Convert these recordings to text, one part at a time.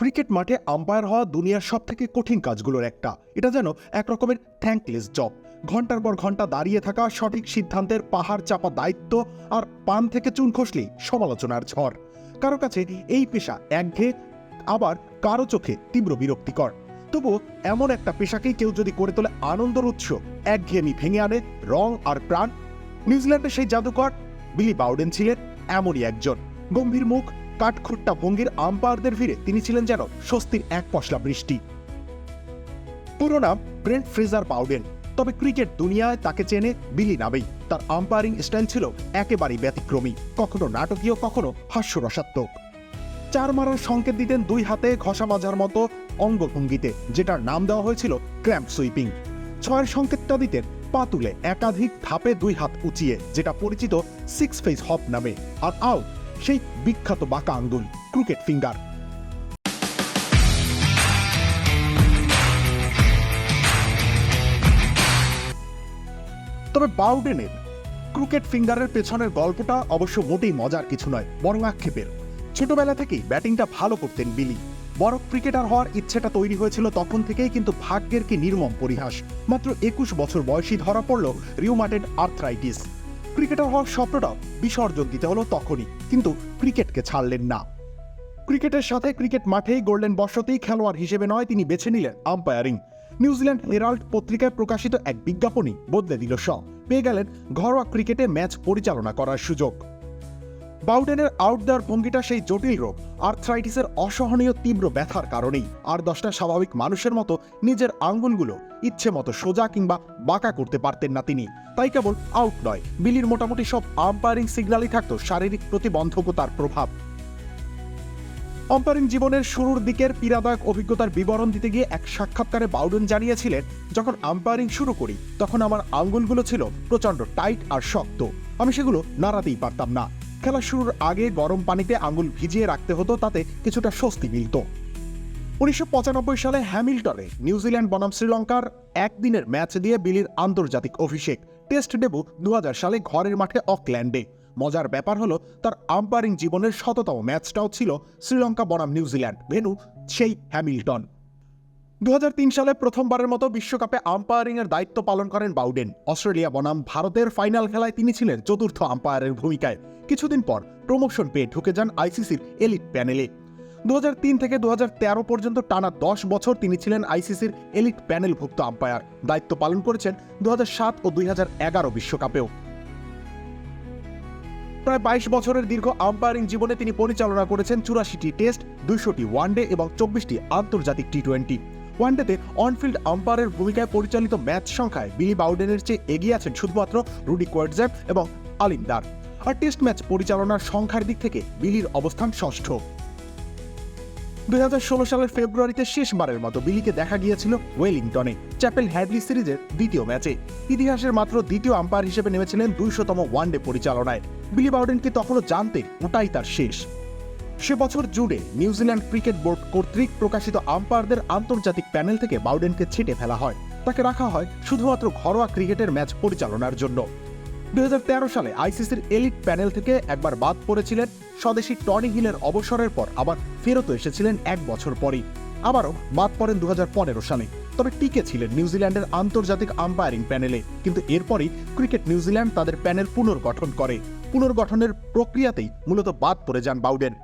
Cricket মাঠে umpire হওয়া দুনিয়ার সব থেকে কঠিন কাজগুলোর একটা। এটা যেন এক রকমের থ্যাঙ্কলেস জব ঘণ্টার পর ঘণ্টা দাঁড়িয়ে থাকা সঠিক সিদ্ধান্তের পাহাড় চাপা দায়িত্ব আর পান থেকে চুন খসলেই সমালোচনার ঝড়। কারও কাছে এই পেশা একঘেয়ে, আবার কারও চোখে তীব্র বিরক্তিকর। তবুও এমন একটা পেশাকেই কেউ যদি করে তোলে আনন্দর উৎস, একঘেয়েমি ভেঙে আনে রং আর প্রাণ। নিউজিল্যান্ডের সেই জাদুকর বিলি বাউডেন ছিলেন এমনই একজন। গম্ভীর মুখ কাঠখুট্টা ভঙ্গির আম্পায়ারদের ভিড়ে তিনি ছিলেন যেন স্বস্তির এক পশলা বৃষ্টি। পুরো নাম ব্রেন্ট ফ্রেজার পাউডেন। তবে ক্রিকেট দুনিয়ায় তাকে চেনে বিলি নামেই। তার আম্পায়ারিং স্টাইল ছিল একেবারেই ব্যতিক্রমী, কখনো নাটকীয়, কখনো হাস্যরসাত্মক। চার মারার সংকেত দিতেন দুই হাতে ঘষা মাজার মতো অঙ্গভঙ্গিতে, যেটার নাম দেওয়া হয়েছিল ক্র্যাম্প সুইপিং। ছয়ের সংকেতটা দিতেন পা তুলে একাধিক ধাপে দুই হাত উঁচিয়ে, যেটা পরিচিত সিক্স ফেস হপ নামে। আর আউট সেই বিখ্যাত বাঁকা আঙ্গুল ক্রিকেট ফিঙ্গার তবে বাউডেনের ক্রিকেট ফিঙ্গারের পেছনের গল্পটা অবশ্য মোটেই মজার কিছু নয়, বরং আক্ষেপের। ছোটবেলা থেকেই ব্যাটিংটা ভালো করতেন বিলি। বড় ক্রিকেটার হওয়ার ইচ্ছেটা তৈরি হয়েছিল তখন থেকেই, কিন্তু ভাগ্যের কি নির্মম পরিহাস। মাত্র একুশ বছর বয়সী ধরা পড়ল রিউমাটেড আর্থরাইটিস। ক্রিকেটার হওয়ার স্বপ্নটা বিসর্জন দিতে হলো তখনই, কিন্তু ক্রিকেটকে ছাড়লেন না। ক্রিকেটের সাথে ক্রিকেট মাঠেই গোল্ডেন বর্ষতেই খেলোয়াড় হিসেবে নয়, তিনি বেছে নিলেন আম্পায়ারিং নিউজিল্যান্ড হেরাল্ড পত্রিকায় প্রকাশিত এক বিজ্ঞাপনই বদলে দিল সব। পেয়ে গেলেন ঘরোয়া ক্রিকেটে ম্যাচ পরিচালনা করার সুযোগ। বাউডেনের আউট দেওয়ার ভঙ্গিটা সেই জটিল রোগ, আর্থ্রাইটিসের অসহনীয় তীব্র ব্যথার কারণেই। আর দশটা স্বাভাবিক মানুষের মতো নিজের আঙ্গুলগুলো ইচ্ছে মতো সোজা কিংবা বাঁকা করতে পারতেন না তিনি। তাই কেবল আউট নয়, বিলির মোটামুটি সব আম্পায়ারিং সিগন্যালই থাকতো শারীরিক প্রতিবন্ধকতার প্রভাব। আম্পায়ারিং জীবনের শুরুর দিকের পীড়াদায়ক অভিজ্ঞতার বিবরণ দিতে গিয়ে এক সাক্ষাৎকারে বাউডেন জানিয়েছিলেন, যখন আম্পায়ারিং শুরু করি, তখন আমার আঙ্গুলগুলো ছিল প্রচণ্ড টাইট আর শক্ত। আমি সেগুলো নাড়াতেই পারতাম না। খেলা শুরুর আগে গরম পানিতে আঙুল ভিজিয়ে রাখতে হতো, তাতে কিছুটা স্বস্তি মিলত। উনিশশো পঁচানব্বই সালে হ্যামিল্টনে নিউজিল্যান্ড বনাম শ্রীলঙ্কার একদিনের ম্যাচ দিয়ে বিলির আন্তর্জাতিক অভিষেক। টেস্ট ডেবু দু সালে ঘরের মাঠে অকল্যান্ডে। মজার ব্যাপার হলো, তার আম্পায়ারিং জীবনের শততম ম্যাচটাও ছিল শ্রীলঙ্কা বনাম নিউজিল্যান্ড। ভেনু, সেই হ্যামিল্টন। দু হাজার তিন সালে প্রথমবারের মতো বিশ্বকাপে আম্পায়ারিং এর দায়িত্ব পালন করেন বাউডেন। অস্ট্রেলিয়া বনাম ভারতের ফাইনাল খেলায় তিনি ছিলেন চতুর্থ আম্পায়ারের ভূমিকায়। কিছুদিন পর প্রমোশন পেয়ে ঢুকে যান আইসিসির এলিট প্যানেলে। দুহাজার তিন থেকে দুহাজার তেরো পর্যন্ত টানা দশ বছর তিনি ছিলেন আইসিসির এলিট প্যানেলভুক্ত আম্পায়ার। দায়িত্ব পালন করেছেন দু হাজার সাত ও দুই বিশ্বকাপেও। প্রায় বাইশ বছরের দীর্ঘ আম্পায়ারিং জীবনে তিনি পরিচালনা করেছেন চুরাশিটি টেস্ট, দুইশোটি ওয়ানডে এবং চব্বিশটি আন্তর্জাতিক টি টোয়েন্টি। ওয়ানডেতে অনফিল্ড আম্পায়ারের ভূমিকায় পরিচালিত ম্যাচ সংখ্যায় বিলি বাউডেনের চেয়ে এগিয়ে আছেন শুধুমাত্র রুডি কোয়ার্টজ্যাপ এবং আলিমদার আর টেস্ট ম্যাচ পরিচালনার সংখ্যার দিক থেকে বিলির অবস্থান ষষ্ঠ। দুই হাজার ষোলো সালের ফেব্রুয়ারিতে শেষবারের মতো বিলিকে দেখা গিয়েছিল ওয়েলিংটনে, চ্যাপেল হ্যাডলি সিরিজের দ্বিতীয় ম্যাচে। ইতিহাসের মাত্র দ্বিতীয় আম্পায়ার হিসেবে নেমেছিলেন দুইশতম ওয়ানডে পরিচালনায়। বিলি বাউডেন কি তখনও জানতেন ওটাই তার শেষ। সে বছর জুড়ে নিউজিল্যান্ড ক্রিকেট বোর্ড কর্তৃক প্রকাশিত আম্পায়ারদের আন্তর্জাতিক প্যানেল থেকে বাউডেনকে ছেটে ফেলা হয়। তাকে রাখা হয় শুধুমাত্র ঘরোয়া ক্রিকেটের ম্যাচ পরিচালনার জন্য। দু হাজার তেরো সালে আইসিসির এলিট প্যানেল থেকে একবার বাদ পড়েছিলেন স্বদেশী টনি হিলের অবসরের পর আবার ফেরত এসেছিলেন এক বছর পরই। আবারও বাদ পড়েন দু হাজার পনেরো সালে। তবে টিকে ছিলেন নিউজিল্যান্ডের আন্তর্জাতিক আম্পায়ারিং প্যানেলে। কিন্তু এরপরই ক্রিকেট নিউজিল্যান্ড তাদের প্যানেল পুনর্গঠন করে। পুনর্গঠনের প্রক্রিয়াতেই মূলত বাদ পড়ে যান বাউডেন।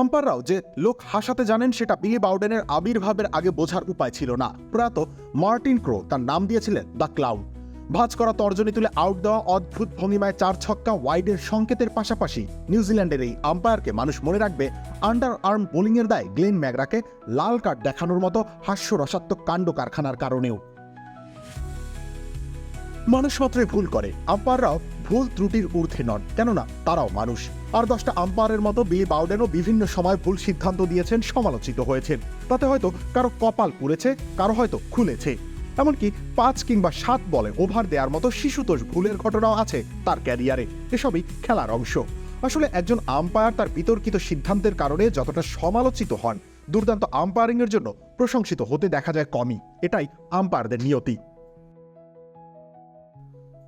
আম্পায়াররাও যে লোক হাসাতে জানেন সেটা বিলি বাউডেনের আবির্ভাবের আগে বোঝার উপায় ছিল না। প্রয়াত মার্টিন ক্রো তার নাম দিয়েছিলেন দ্য ক্লাউড ভাঁজ করা তর্জনী তুলে আউট দেওয়া অদ্ভুত ভঙ্গিমায় চার ছক্কা ওয়াইডের সংকেতের পাশাপাশি নিউজিল্যান্ডের এই আম্পায়ারকে মানুষ মনে রাখবে আন্ডার আর্ম বোলিংয়ের দায় গ্লেন ম্যাগরাকে লাল কার্ড দেখানোর মতো হাস্যরসাত্মক কাণ্ড কারখানার কারণেও। মানুষ ভুল করে। আম্পায়াররাও ভুল ত্রুটির ঊর্ধ্বে নন, কেননা তারাও মানুষ। আর দশটা আম্পায়ারের মতো বিলি বাউডেনও বিভিন্ন সময় ভুল সিদ্ধান্ত দিয়েছেন, সমালোচিত হয়েছেন। তাতে হয়তো কারও কপাল পুড়েছে, কারও হয়তো খুলেছে। এমনকি পাঁচ কিংবা সাত বলে ওভার দেওয়ার মতো শিশুতোষ ভুলের ঘটনাও আছে তার ক্যারিয়ারে। এসবই খেলার অংশ। আসলে একজন আম্পায়ার তার বিতর্কিত সিদ্ধান্তের কারণে যতটা সমালোচিত হন, দুর্দান্ত আম্পায়ারিংয়ের জন্য প্রশংসিত হতে দেখা যায় কমই। এটাই আম্পায়ারদের নিয়তি।